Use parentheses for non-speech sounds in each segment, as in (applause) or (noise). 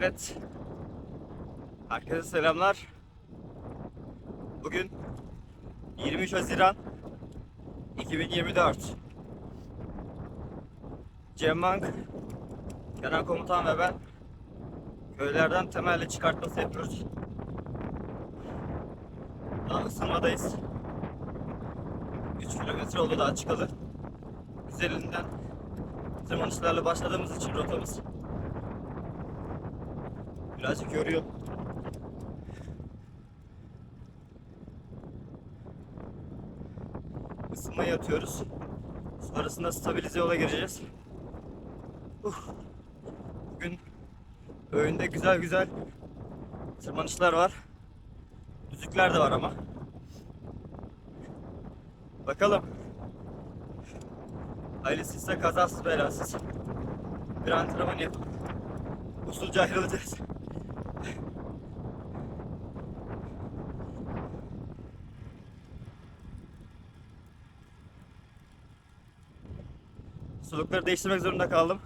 Evet. Herkese selamlar. Bugün 23 Haziran 2024. Cem Bank, Kenan Komutan ve ben köylerden temelli çıkartması yapıyoruz. Daha ısınmadayız. 3 kilometre oldu daha çıkalı. Üzerinden tırmanışlarla başladığımız için rotamız birazcık yoruyor. Isınmaya yatıyoruz. Sonrasında stabilize yola gireceğiz. Uf. Bugün öğünde güzel güzel tırmanışlar var. Düzlükler de var ama. Bakalım. Hayırlısıysa kazasız belasız. Bir antrenman yapıp usulca ayrılacağız. Sulukları değiştirmek zorunda kaldım.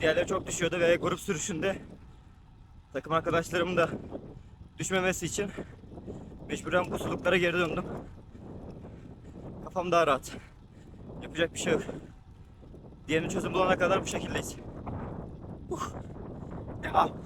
Diğerleri çok düşüyordu ve grup sürüşünde takım arkadaşlarımın da düşmemesi için mecburen bu suluklara geri döndüm. Kafam daha rahat. Yapacak bir şey yok. Diğerini çözüm bulana kadar bu şekildeyiz. Uf. Devam.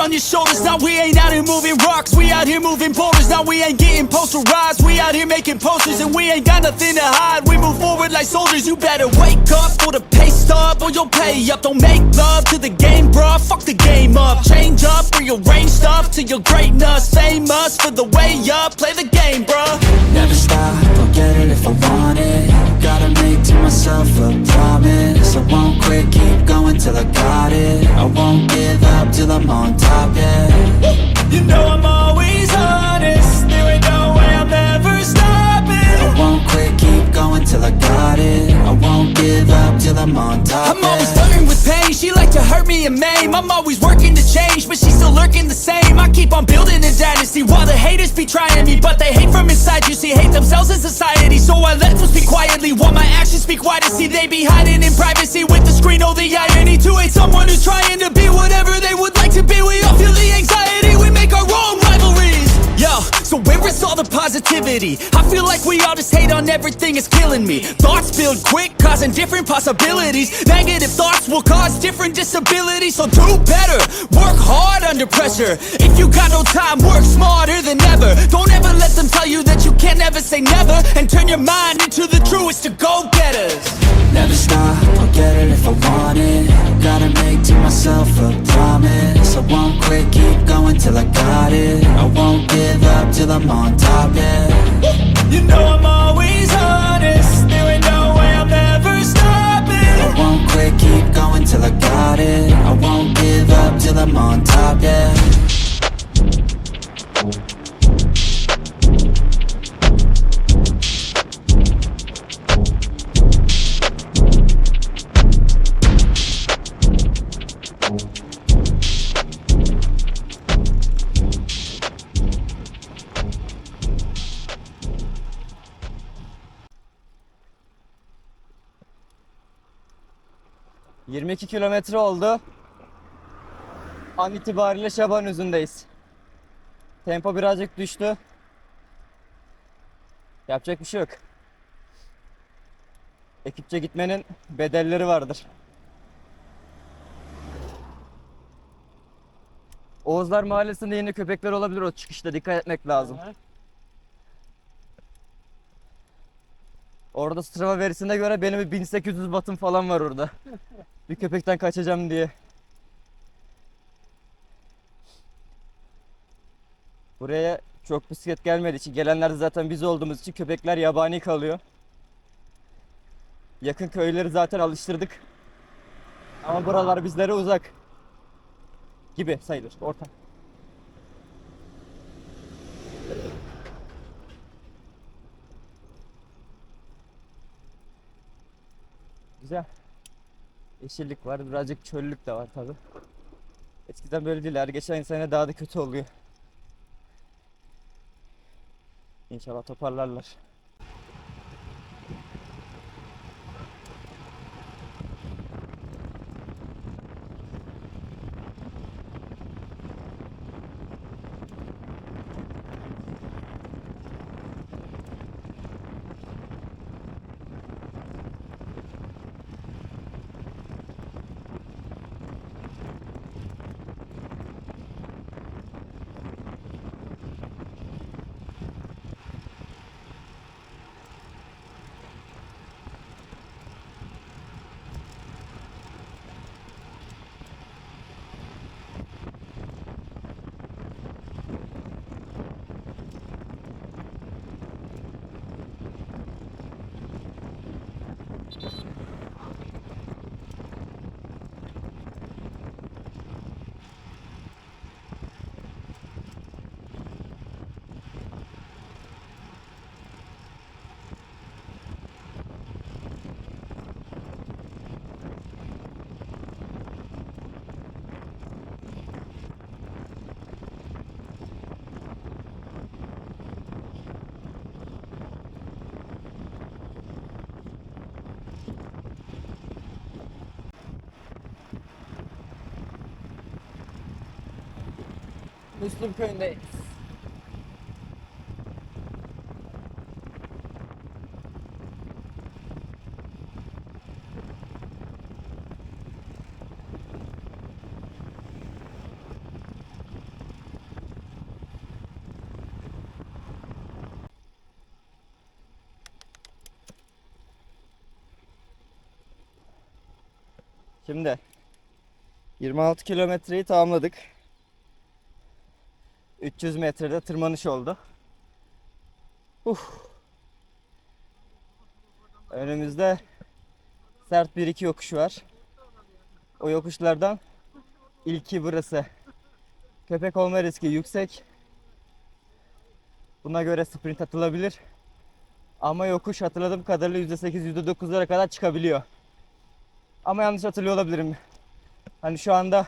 On your shoulders. Now we ain't out here moving rocks, we out here moving boulders. Now we ain't getting posterized, we out here making posters, and we ain't got nothing to hide. We move forward like soldiers. You better wake up for the pay stub, or you'll pay up. Don't make love to the game, bruh. Fuck the game up. Change up, rearrange stuff to your greatness. Famous for the way up. Play the game, bruh. Never stop, I'll it if I want it Gotta make to myself a promise. I won't quit, keep going till I got it. I won't give up till I'm on top, yeah. You know I'm always honest. Me maim. I'm always working to change, but she's still lurking the same. I keep on building a dynasty while the haters be trying me, but they hate from inside. You see, hate themselves in society, so I let them speak quietly while my actions speak wider. See, they be hiding in privacy with the screen. Oh, the irony to hate someone who's trying to be whatever they would like to be. We all feel the anxiety. So where is all the positivity? I feel like we all just hate on everything, it's killing me. Thoughts build quick, causing different possibilities. Negative thoughts will cause different disabilities. So do better, work hard under pressure. If you got no time, work smarter than ever. Don't ever let them tell you that you can't ever say never. And turn your mind into the truest of go-getters. Never stop, get if I want it. Gotta make to myself a promise. I won't quit, keep going till I got it. I won't give up till I'm on top, yeah. You know I'm always honest. There ain't no way I'm ever stopping. I won't quit, keep going till I got it. I won't give up till I'm on top, yeah Hı. 22 kilometre oldu. An itibariyle Şaban üzündeyiz. Tempo birazcık düştü. Yapacak bir şey yok. Ekipçe gitmenin bedelleri vardır. Oğuzlar Mahallesi'nde yine köpekler olabilir o çıkışta dikkat etmek lazım. Orada Strava verisine göre benim bir 1800 wattım falan var orada. (laughs) bir köpekten kaçacağım diye. Buraya çok bisiklet gelmediği için gelenler zaten biz olduğumuz için köpekler yabani kalıyor. Yakın köyleri zaten alıştırdık. Ama buralar bizlere uzak. Gibi sayılır orta. Güzel. Yeşillik var, birazcık çöllük de var tabi. Eskiden böyle değil, her geçen sene daha da kötü oluyor. İnşallah toparlarlar. just Müslüm köyündeyiz. Şimdi 26 kilometreyi tamamladık. 300 metrede tırmanış oldu. Uf. Önümüzde sert bir iki yokuş var. O yokuşlardan ilki burası. Köpek olma riski yüksek. Buna göre sprint atılabilir. Ama yokuş hatırladığım kadarıyla %8 %9'lara kadar çıkabiliyor. Ama yanlış hatırlıyor olabilirim. Hani şu anda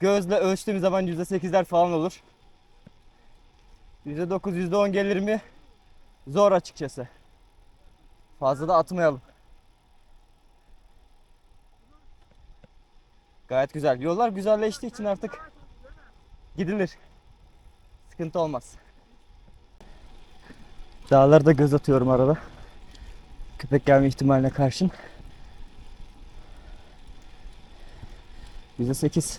gözle ölçtüğüm zaman %8'ler falan olur. %9, %10 gelir mi? Zor açıkçası. Fazla da atmayalım. Gayet güzel. Yollar güzelleştiği için artık gidilir. Sıkıntı olmaz. Dağlarda göz atıyorum arada. Köpek gelme ihtimaline karşın. %8.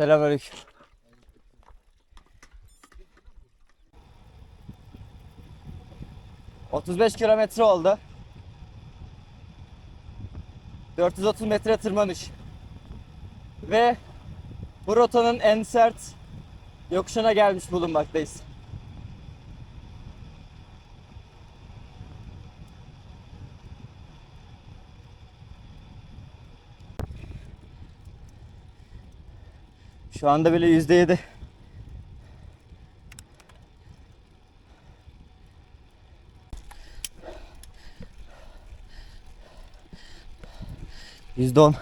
Selamünaleyküm. ...35 kilometre oldu. 430 metre tırmanış. Ve... ...bu rotanın en sert... ...yokuşuna gelmiş bulunmaktayız. Şu anda bile yüzde yedi. Yüzde on.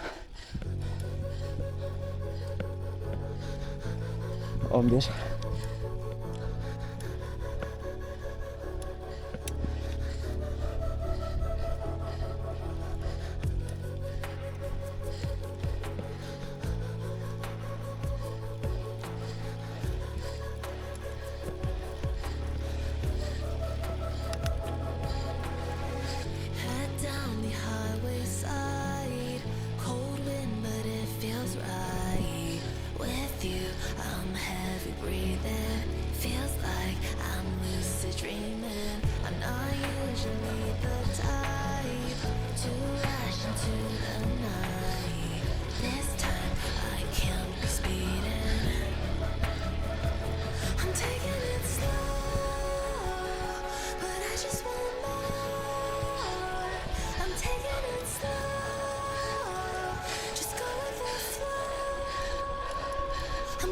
On bir.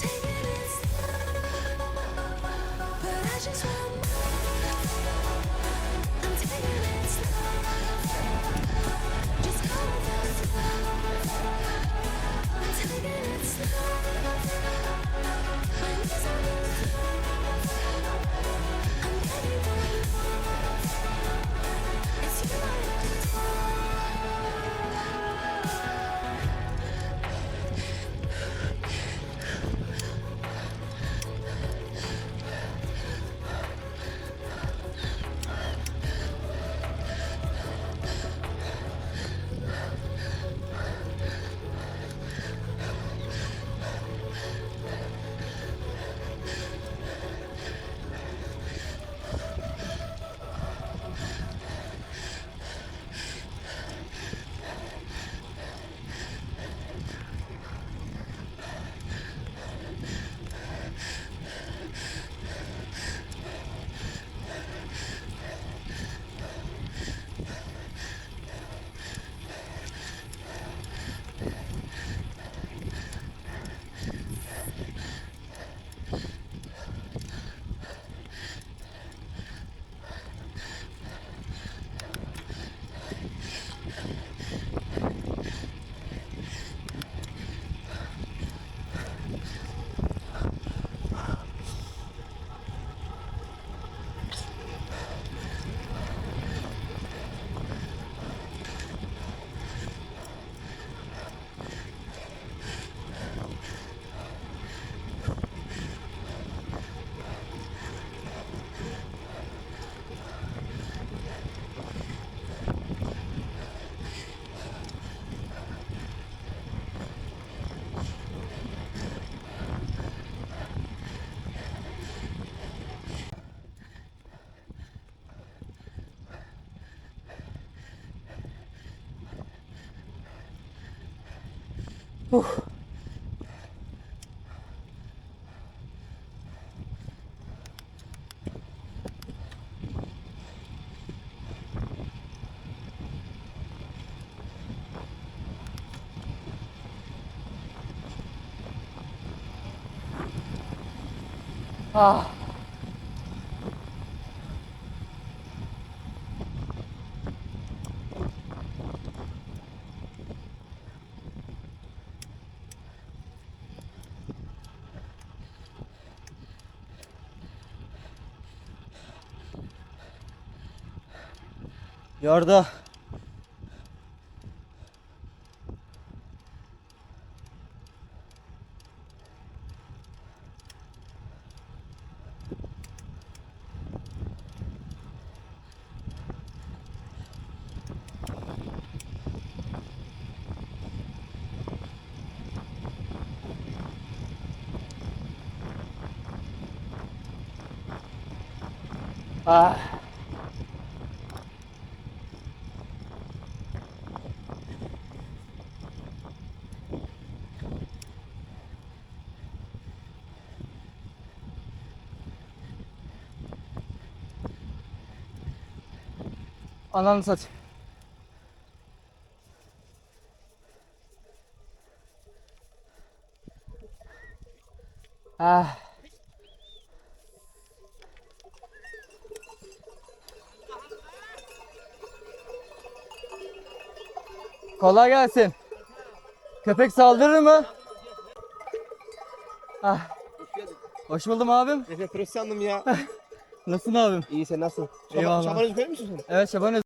take Ah. Yordu. Ah. Ananı satayım. Kolay gelsin. Köpek saldırır mı? Ah. Hoş buldum abim. Efe Pres sandım ya. (laughs) Nasılsın abim? İyi sen nasılsın? Eyvallah. Şaban Özgür müsün sen? Evet Şaban